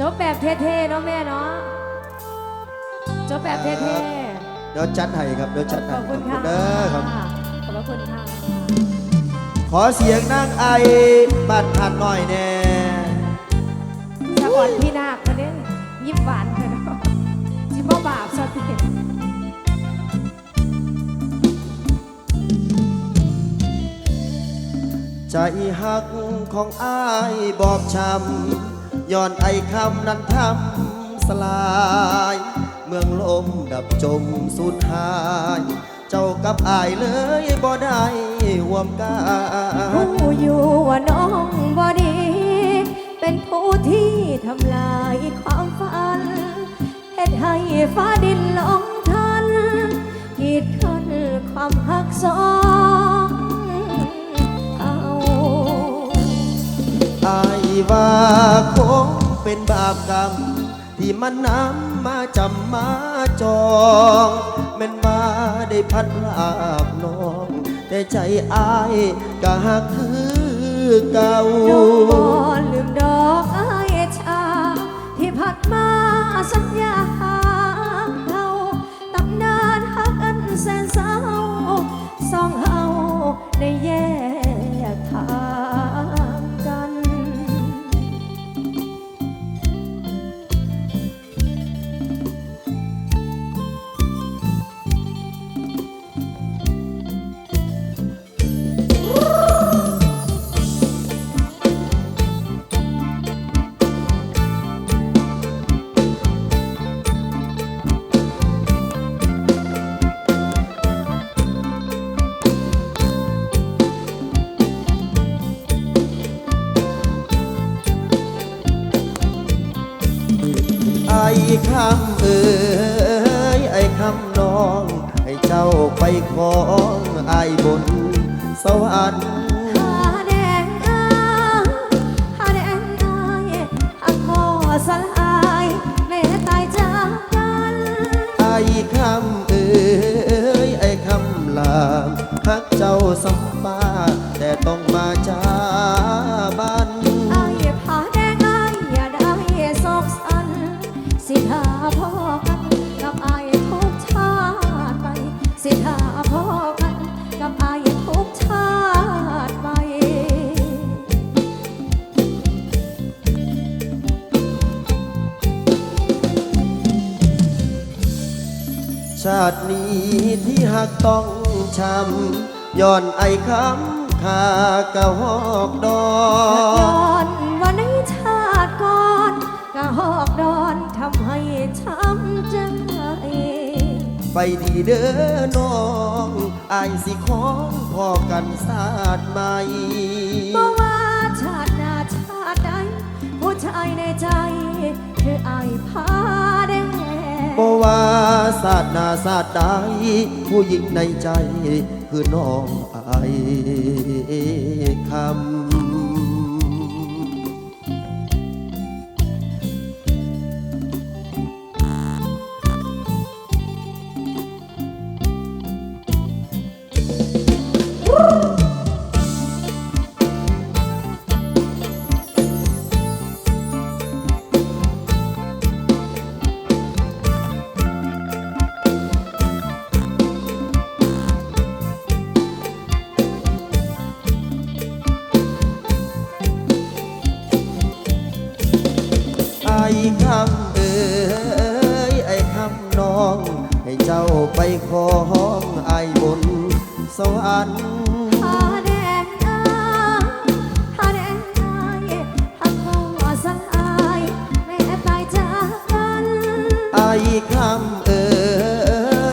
จบแบบเท่ๆเนาะแม่เนาะจบแบบเท่เดี๋ยวจัดให้ครับเดี๋ยวจัดๆ ขให้อบคุณค่ะ เด้อครับ ขอบพระคุณค่ะ ขอเสียงนางไอบ้านทันหน่อยแน่สะอ่อนพี่นาคคนนี้ยิ้มหวานเลยเนาะจิบ่บาปสติใจหักของอายบอบช้ำ ย้อนไอคำนั้นทำสลาย เมืองลมดับจมสูญหาย เจ้ากับอายเลยบ่ได้ห่วมกันผู้อยู่ว่าน้องบ่ดี เป็นผู้ที่ทำลายความฝันเหตุให้ฟ้าดินหลงทันกีดกันความหักสองเอาอายว่าค เป็นบาปกรรม ที่มันนำมาจำมาจองแม่นว่าได้พัดลาบน้อง แต่ใจอายก็หักคือเก่านองบ่ลืมดอกอายชา ที่ผัดมาสัญญาเราตำนานหักอันแสนเศร้าสองเฮาได้แยกทาง ของไอ้บนสวรรค์หาแดงอาหาแดงอายหักพ่อสลายแม่ตายจากกันไอ้คำเอ๋ยไอ้คำลามฮักเจ้าสัมปาแต่ต้อง ชาตินี้ที่หักต้องช้ำย้อนไอ้คำขากะหอกดอย้อน วันในชาติก่อนกะหอกดอนทำให้ช้ำใจไปดีเด้อน้องอายสิของพอกันศาสตร์ใหม่บ่ว่าชาติหน้าชาติใดผู้ชายในใจ คืออายผาแดง บว่าศาสนาศาสตร์ใดผู้หญิงในใจคือน้องอ น้อง ให้เจ้าไปขอห้องไอ้บนสวรรค์ผาแดงอายผาแดงอายหักพ่อสลายแม่ตายจากกันไอ้คำเอ้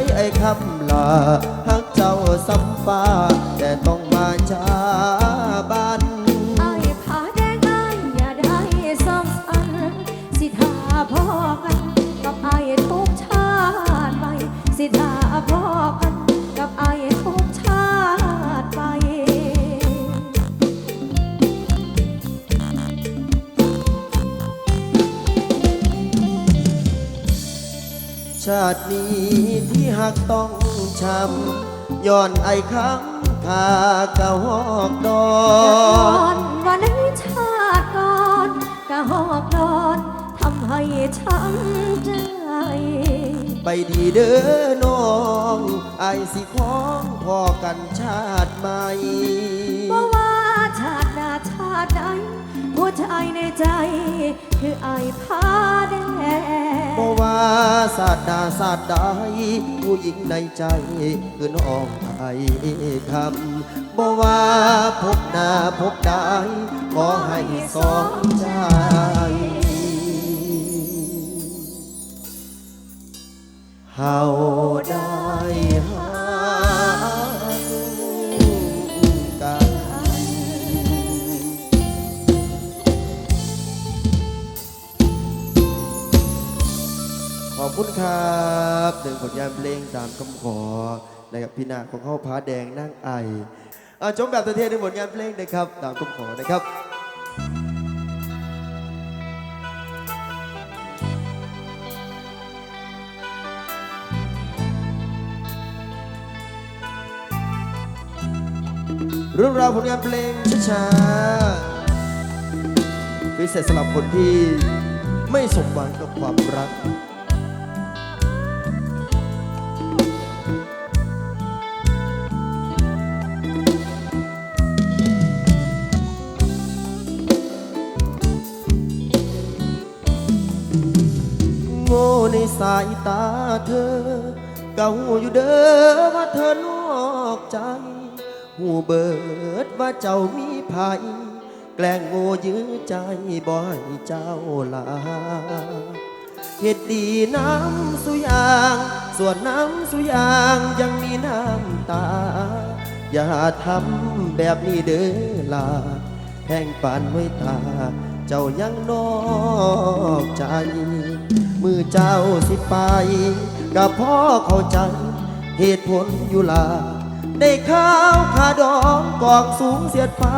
ยไอ้คำลาหักเจ้าสัมปาแต่ต้องมาจาบ้าน พ่อกันกับไอายทุกชาติไป ชาตินี้ที่หักต้องช้ำย้อนไอ้คำขากะหอกดอก่อนวันในชาติก่อนกะหอกนอนทำให้ฉันใจ ดีเด้อน้องไอายสิของพอกันชาติใหม่บ่ว่าชาติหน้าชาติใดผู้ชายในใจ คือไอ้พาแดงบ่ว่าศาสตร์ดาศาสตร์ใดผู้หญิงในใจคือน้องไอคำบ่ว่าพบหน้าพบใดขอให้สองใจ เฮาได้หากันขอบคุณครับหนึ่งผลงานเพลงตามคำขอนะครับพี่นาของเข้าพาแดงนั่งไออาชมแบบตะเท่ๆในผลงานเพลงนะครับ ตามคำขอนะครับ เรื่องราวผลงานเพลงช้าๆพิเศษสำหรับคนที่ไม่สมหวังกับความรักโง่ในสายตาเธอ เก่าอยู่เด้อว่าเธอนอกใจ หูเบิดว่าเจ้ามีภัยแกล้งโง่ยื้อใจบ่ให้เจ้าลาเหตุดีน้ำสุยาง ส่วนน้ำสุยางยังมีน้ำตา อย่าทำแบบนี้เด้อลาแพงปานไว้ตา เจ้ายังนอกใจ มือเจ้าสิไปกับพ่อเข้าใจ เหตุผลอยู่ลา ได้ข้าวขาดองกองสูงเสียดฟ้า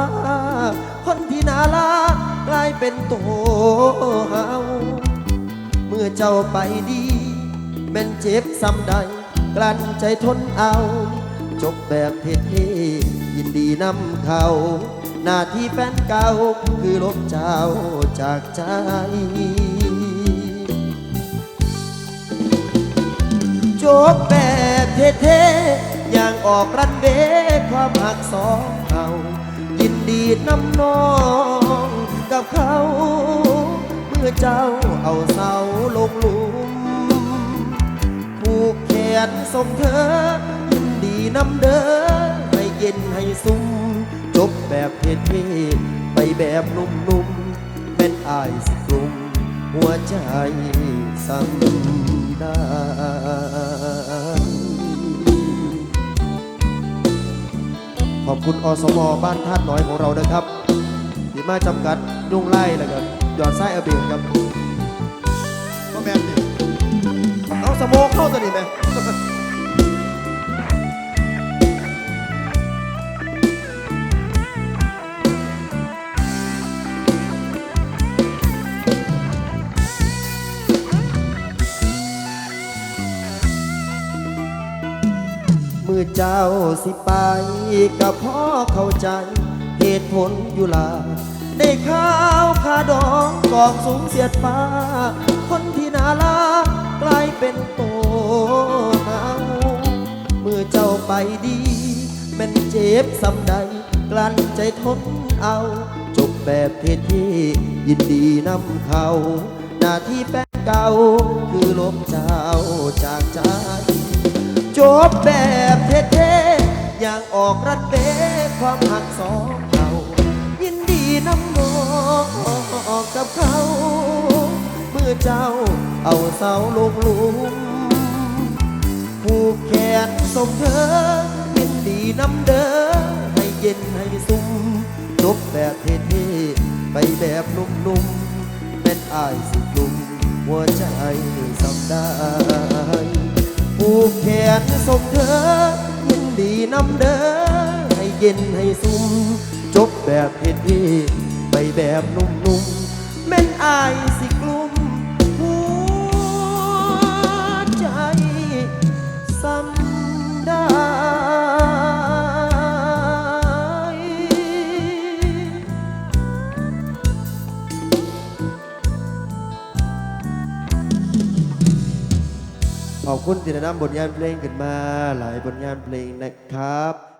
คนที่นารักกลายเป็นโตเฮาเมื่อเจ้าไปดี แม่นเจ็บซ้ำใด กลั้นใจทนเอา จบแบบเท่ๆยินดีนำเขา หน้าที่แฟนเก่าคือลบเจ้าจากใจจบแบบเท่ๆ ออกรันเวความหักสองเขายินดีน้ำน้องกับเขา เมื่อเจ้าเอาเสาลงหลุมผูกแขนส่งเธอ ยินดีนำเด้อให้เย็นให้ซุ่มจบแบบเท่ๆไปแบบนุ่มๆเป็นอายสกลุ่มหัวใจสั่งได้ ขอบคุณอสมบ้านท่าตุน้อยของเรานะครับที่มาจำกัดยุ่งไล่แล้วก็หยอดไส้อเบียนครับก็แมนดิเอาสโมกเข้าตัวนี้ไหม มือเจ้าสิไปกับพ่อเข้าใจ เหตุผลอยู่ลาได้ข้าวขาดองกองสูงเสียดฟ้า คนที่นารักลายเป็นโตเฮาเมื่อเจ้าไปดีม่นเจ็บสำใด กลั้นใจทนเอา จบแบบเท่ๆยินดีนำเขาหน้าที่แป้งเก่าคือลบเจ้าจากใจ บแบบเท่ๆ อย่างออกรัดเบ้ความหักสองเขายินดีน้ำน้องกับเขา เมื่อเจ้าเอาเสาลงหลุมผูกแขนส่งเธอยินดีน้ำเด้อให้เย็นให้ซุ่มจบแบบเท่ๆ ไปแบบนุ่มๆเป็นอายสิกลุ่มหัวใจสำได้ ผูกแขนส่งเธอยินดีนำเด้อให้เย็นให้ซุ่มจบแบบเท่ไปแบบนุ่มๆแม่นอายสิ คุณที่นำบทงานเพลงขึ้นมา หลายบทงานเพลงนะครับ